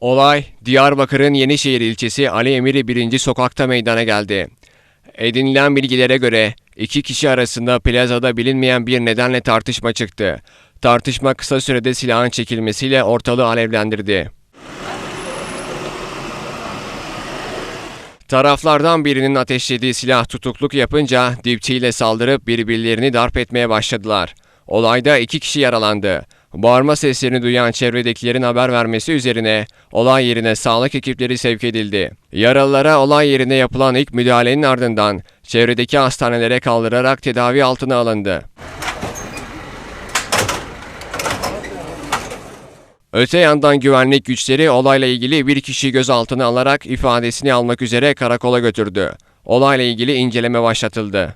Olay Diyarbakır'ın Yenişehir ilçesi Ali Emiri 1. sokakta meydana geldi. Edinilen bilgilere göre iki kişi arasında plazada bilinmeyen bir nedenle tartışma çıktı. Tartışma kısa sürede silahın çekilmesiyle ortalığı alevlendirdi. Taraflardan birinin ateşlediği silah tutukluk yapınca dipçiyle saldırıp birbirlerini darp etmeye başladılar. Olayda iki kişi yaralandı. Bağırma seslerini duyan çevredekilerin haber vermesi üzerine olay yerine sağlık ekipleri sevk edildi. Yaralılara olay yerine yapılan ilk müdahalenin ardından çevredeki hastanelere kaldırarak tedavi altına alındı. Öte yandan güvenlik güçleri olayla ilgili bir kişi gözaltına alarak ifadesini almak üzere karakola götürdü. Olayla ilgili inceleme başlatıldı.